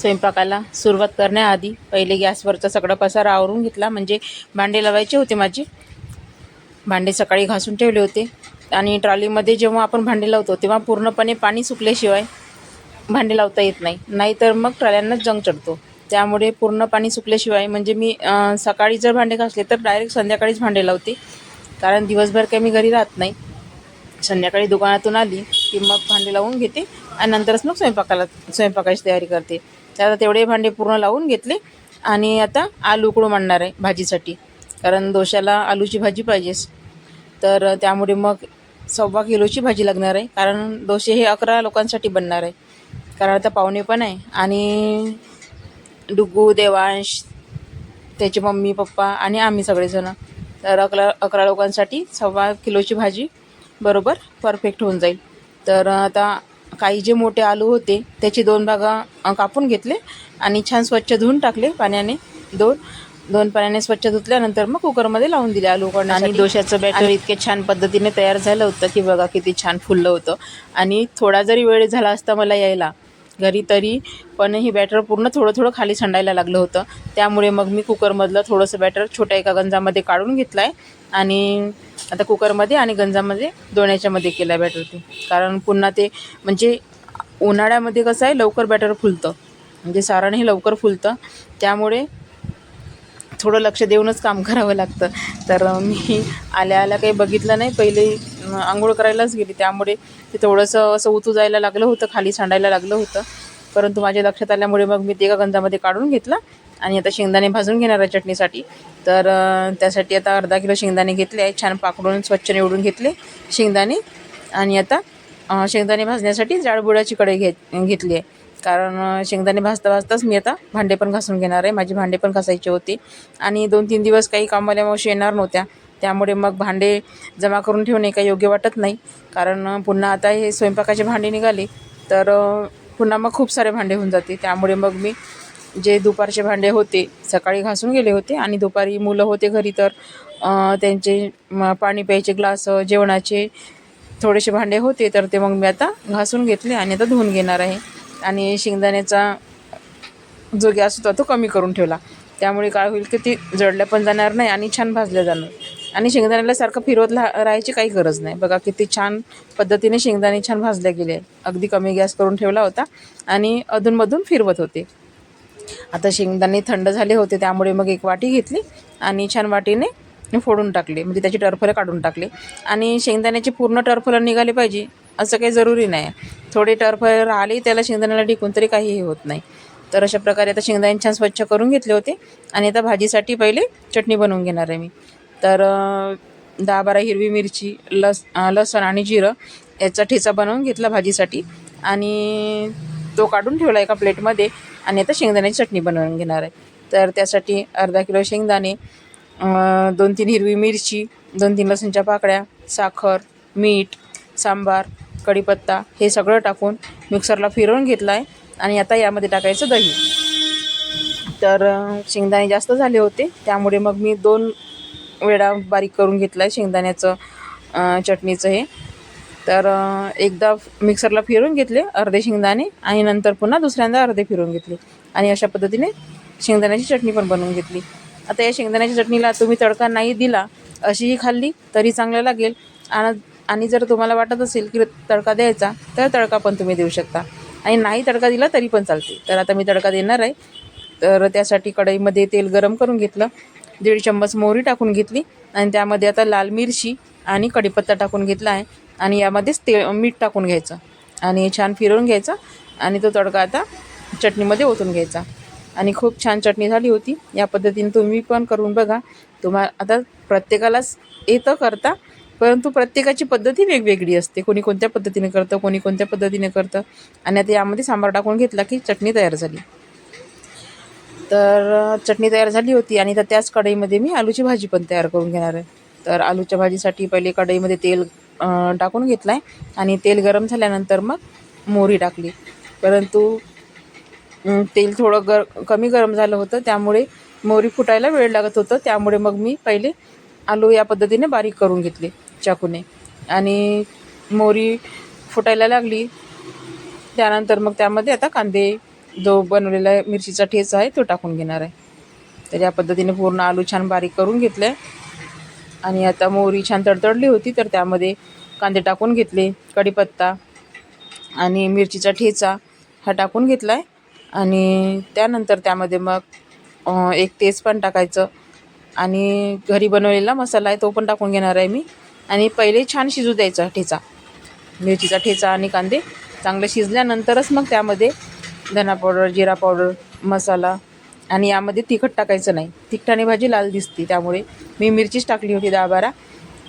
स्वयंपाकाला सुरुवात करण्याआधी पहिले गॅसवरचा सगळा पसारा आवरून घेतला. म्हणजे भांडे लावायचे होते माझे. भांडे सकाळी घासून ठेवले होते. आणि ट्रॉलीमध्ये जेव्हा आपण भांडे लावतो तेव्हा पूर्णपणे पाणी सुकल्याशिवाय भांडे लावता येत नाही. नाहीतर मग ट्रॉल्यांनाच जंग चढतो. त्यामुळे पूर्ण पाणी सुकल्याशिवाय म्हणजे मी सकाळी जर भांडे घासले तर डायरेक्ट संध्याकाळीच भांडे लावते. कारण दिवसभर काही मी घरी राहत नाही. संध्याकाळी दुकानातून आली की मग भांडे लावून घेते आणि नंतरच मग स्वयंपाकाला स्वयंपाकाची तयारी करते. तर तेवढे भांडे पूर्ण लावून घेतले आणि आता आलू उकडून आणणार आहे भाजीसाठी. कारण दोशाला आलूची भाजी पाहिजेच. तर त्यामुळे मग सव्वा किलोची भाजी लागणार आहे. कारण दोशे हे अकरा लोकांसाठी बनणार आहे. कारण आता पाहुणे पण आहे. आणि डुगू देवांश त्याचे मम्मी पप्पा आणि आम्ही सगळेजणं. तर अकरा अकरा लोकांसाठी सव्वा किलोची भाजी बरोबर परफेक्ट होऊन जाईल. तर आता काही जे मोठे आलू होते त्याचे दोन भागा कापून घेतले आणि छान स्वच्छ धुवून टाकले पाण्याने दोन. दोन पाण्याने स्वच्छ धुतल्यानंतर मग कुकरमध्ये लावून दिले आलू उकडण्यासाठी. आणि दोशाचं बॅटर इतके छान पद्धतीने तयार झालं होतं की बघा किती छान फुललं होतं. आणि थोडा जरी वेळ झाला असता मला यायला घरी तरी. पण ही बॅटर पूर्ण थोडं थोडं खाली संडायला लागलं होतं. त्यामुळे मग मी कुकरमधलं थोडंसं बॅटर छोट्या एका गंजामध्ये काढून घेतलं आहे आणि आता कुकरमध्ये आणि गंजामध्ये दोन्याच्यामध्ये केलं आहे बॅटर ते. कारण पुन्हा ते म्हणजे उन्हाळ्यामध्ये कसं आहे लवकर बॅटर फुलतं. म्हणजे सारण हे लवकर फुलतं. त्यामुळे थोडं लक्ष देऊनच काम करावं लागतं. तर मी आल्या आल्या काही बघितलं नाही. पहिले आंघोळ करायलाच गेली. त्यामुळे ते थोडंसं असं उतू जायला लागलं होतं. खाली सांडायला लागलं होतं. परंतु माझ्या लक्षात आल्यामुळे मग मी ते एका गंजामध्ये काढून घेतला आणि आता शेंगदाणे भाजून घेणार आहे चटणीसाठी. तर त्यासाठी आता अर्धा किलो शेंगदाणे घेतले आहे छान पाकडून स्वच्छ निवडून घेतले शेंगदाणे. आणि आता शेंगदाणे भाजण्यासाठी जाडबुडाची कढई घेत घेतली आहे. कारण शेंगदाणे भाजता भाजताच मी आता भांडे पण घासून घेणार आहे. माझी भांडे पण घासायचे होते. आणि दोन तीन दिवस काही कामाला मावशी येणार नव्हत्या. त्यामुळे मग भांडे जमा करून ठेवणे काही योग्य वाटत नाही. कारण पुन्हा आता हे स्वयंपाकाचे भांडे निघाले तर पुन्हा मग खूप सारे भांडे होऊन जाते त्यामुळे मग मी जे दुपारचे भांडे होते सकाळी घासून गेले होते. आणि दुपारी मुलं होते घरी तर त्यांचे पाणी प्यायचे ग्लास जेवणाचे थोडेसे भांडे होते तर ते मग मी आता घासून घेतले आणि आता धुवून घेणार आहे. आणि शेंगदाण्याचा जो गॅस होता तो कमी करून ठेवला. त्यामुळे काय होईल की ती जळल्या पण जाणार नाही आणि छान भाजल्या जाणार. आणि शेंगदाण्याला सारखं फिरवत ला राहायची काही गरज नाही. बघा किती छान पद्धतीने शेंगदाणे छान भाजल्या गेले. अगदी कमी गॅस करून ठेवला होता आणि अधूनमधून फिरवत होते. आता शेंगदाणे थंड झाले होते त्यामुळे मग एक वाटी घेतली आणि छान वाटीने फोडून टाकले. म्हणजे त्याची टरफलं काढून टाकले. आणि शेंगदाण्याचे पूर्ण टरफलं निघाले पाहिजे. असं काही जरुरी नाही. थोडे टर्फ राहिली त्याला शेंगदाण्याला टिकून तरी काहीही होत नाही. तर अशा प्रकारे आता शेंगदाणे छान स्वच्छ करून घेतले होते आणि आता भाजीसाठी पहिले चटणी बनवून घेणार आहे मी. तर दहा बारा हिरवी मिरची लस लसूण लसण आणि जिरं याचा ठेचा बनवून घेतला भाजीसाठी आणि तो काढून ठेवला एका प्लेटमध्ये आणि आता शेंगदाण्याची चटणी बनवून घेणार आहे. तर त्यासाठी अर्धा किलो शेंगदाणे दोन तीन हिरवी मिरची दोन तीन लसूणच्या पाकळ्या साखर मीठ सांबार कढीपत्ता हे सगळं टाकून मिक्सरला फिरवून घेतलं आहे आणि आता यामध्ये टाकायचं दही. तर शेंगदाणे जास्त झाले होते. त्यामुळे मग मी दोन वेळा बारीक करून घेतलं आहे शेंगदाण्याचं चटणीचं हे. तर एकदा मिक्सरला फिरून घेतले अर्धे शेंगदाणे आणि नंतर पुन्हा दुसऱ्यांदा अर्धे फिरवून घेतले. आणि अशा पद्धतीने शेंगदाण्याची चटणी पण बनवून घेतली. आता या शेंगदाण्याच्या चटणीला तुम्ही तडका नाही दिला अशीही खाल्ली तरी चांगलं लागेल. आणि आणि जर तुम्हाला वाटत असेल की तडका द्यायचा तर तडका पण तुम्ही देऊ शकता. आणि नाही तडका दिला तरी पण चालते. तर आता मी तडका देणार आहे. तर त्यासाठी कढईमध्ये तेल गरम करून घेतलं. दीड चम्मच मोहरी टाकून घेतली. आणि त्यामध्ये आता लाल मिरची आणि कढीपत्ता टाकून घेतला आहे. आणि यामध्येच ते मीठ टाकून घ्यायचं. आणि छान फिरवून घ्यायचा. आणि तो तडका आता चटणीमध्ये ओतून घ्यायचा. आणि खूप छान चटणी झाली होती. या पद्धतीने तुम्ही पण करून बघा. तुम्हा आता प्रत्येकालाच येतं करता. परंतु प्रत्येकाची पद्धती वेगवेगळी असते. कोणी कोणत्या पद्धतीने करतं कोणी कोणत्या पद्धतीने करतं. आणि आता यामध्ये सांबार टाकून घेतला की चटणी तयार झाली. तर चटणी तयार झाली होती आणि तर त्याच कढईमध्ये मी आलूची भाजी पण तयार करून घेणार आहे. तर आलूच्या भाजीसाठी पहिले कढईमध्ये तेल टाकून घेतला आहे आणि तेल गरम झाल्यानंतर मग मोहरी टाकली. परंतु तेल थोडं गर कमी गरम झालं होतं. त्यामुळे मोहरी फुटायला वेळ लागत होतं. त्यामुळे मग मी पहिले आलू या पद्धतीने बारीक करून घेतले. चाकूने आणि मोहरी फुटायला लागली. त्यानंतर मग त्यामध्ये आता कांदे जो बनवलेला आहे मिरचीचा ठेचा आहे तो टाकून घेणार आहे. तर या पद्धतीने पूर्ण आलू छान बारीक करून घेतले. आणि आता मोहरी छान तडतडली होती तर त्यामध्ये कांदे टाकून घेतले कढीपत्ता आणि मिरचीचा ठेचा हा टाकून घेतला आहे आणि त्यानंतर त्यामध्ये मग एक तेज पण टाकायचं. आणि घरी बनवलेला मसाला आहे तो पण टाकून घेणार आहे मी. आणि पहिले छान शिजू द्यायचा ठेचा. मिरचीचा ठेचा आणि कांदे चांगले शिजल्यानंतरच मग त्यामध्ये धना पावडर जिरा पावडर मसाला आणि यामध्ये तिखट टाकायचं नाही. तिखटाने भाजी लाल दिसते त्यामुळे मी मिरचीच टाकली होती दहा बारा.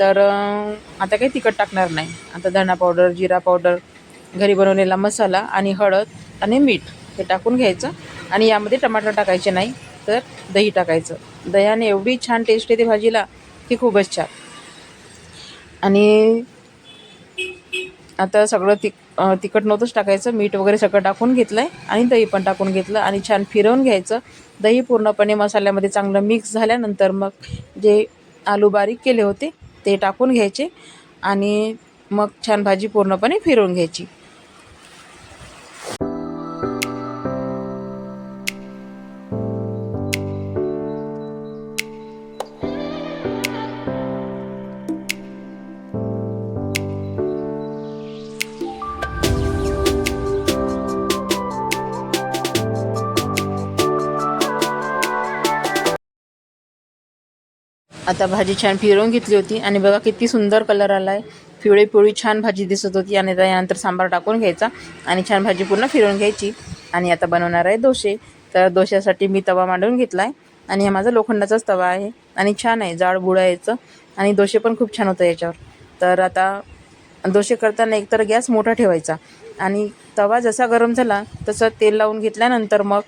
तर आता काही तिखट टाकणार नाही. आता धना पावडर जिरा पावडर घरी बनवलेला मसाला आणि हळद आणि मीठ हे टाकून घ्यायचं आणि यामध्ये टमाटर टाकायचे नाही तर दही टाकायचं. दह्याने एवढी छान टेस्ट येते भाजीला की खूपच छान. आणि आता सगळं तिक तिखट नव्हतंच टाकायचं. मीठ वगैरे सगळं टाकून घेतलं आहे आणि दही पण टाकून घेतलं आणि छान फिरवून घ्यायचं. दही पूर्णपणे मसाल्यामध्ये चांगलं मिक्स झाल्यानंतर मग जे आलू बारीक केले होते ते टाकून घ्यायचे आणि मग छान भाजी पूर्णपणे फिरवून घ्यायची. आता भाजी छान फिरवून घेतली होती. आणि बघा किती सुंदर कलर आला आहे पिवळी पिवळी छान भाजी दिसत होती. आणि त्यानंतर सांबार टाकून घ्यायचा. आणि छान भाजी पूर्ण फिरवून घ्यायची. आणि आता बनवणार आहे डोसे. तर डोश्यासाठी मी तवा मांडून घेतला आहे आणि हा माझा लोखंडाचाच तवा आहे. आणि छान आहे. जाड बुड यायचं आणि डोसे पण खूप छान होतं याच्यावर. तर आता डोसे करताना एकतर गॅस मोठा ठेवायचा. आणि तवा जसा गरम झाला तसं तेल लावून घेतल्यानंतर मग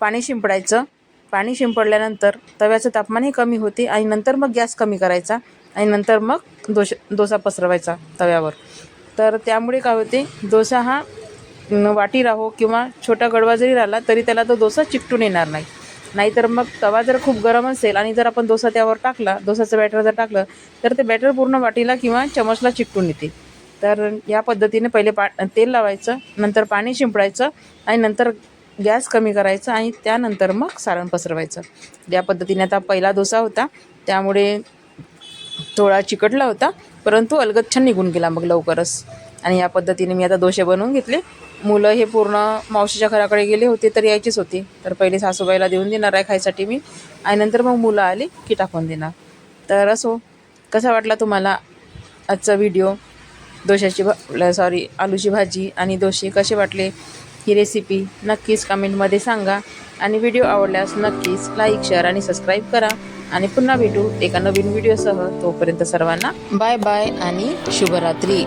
पाणी शिंपडायचं. पाणी शिंपडल्यानंतर तव्याचं तापमानही कमी होते आणि नंतर मग गॅस कमी करायचा आणि नंतर मग दोश डोसा पसरवायचा तव्यावर. तर त्यामुळे काय होते डोसा हा वाटी राहो किंवा छोटा गडवा जरी राहिला तरी त्याला तो डोसा चिकटून येणार नाही. नाहीतर मग तवा जर खूप गरम असेल आणि जर आपण डोसा त्यावर टाकला डोसाचं बॅटर जर टाकलं तर ते बॅटर पूर्ण वाटीला किंवा चमचला चिकटून येते. तर या पद्धतीने पहिले पा तेल लावायचं नंतर पाणी शिंपडायचं आणि नंतर गॅस कमी करायचा आणि त्यानंतर मग सारण पसरवायचं. या पद्धतीने आता पहिला डोसा होता त्यामुळे थोडा चिकटला होता परंतु अलगद छान निघून गेला मग लवकरच. आणि या पद्धतीने मी आता दोसे बनवून घेतले. मुलं हे पूर्ण मावशीच्या घराकडे गेले होते तर यायचीच होती. तर पहिले सासूबाईला देऊन देणार आहे खायसाठी मी. आणि नंतर मग मुलं आली की टाकून देणार. तर असो कसा वाटला तुम्हाला आजचा व्हिडिओ दोशाची भा सॉरी आलूची भाजी आणि दोसे कसे वाटले? ही रेसिपी नक्कीच कमेंटमध्ये सांगा. आणि व्हिडिओ आवडल्यास नक्कीच लाईक शेअर आणि सबस्क्राईब करा. आणि पुन्हा भेटू एका नवीन व्हिडिओसह तोपर्यंत सर्वांना बाय बाय आणि शुभरात्री.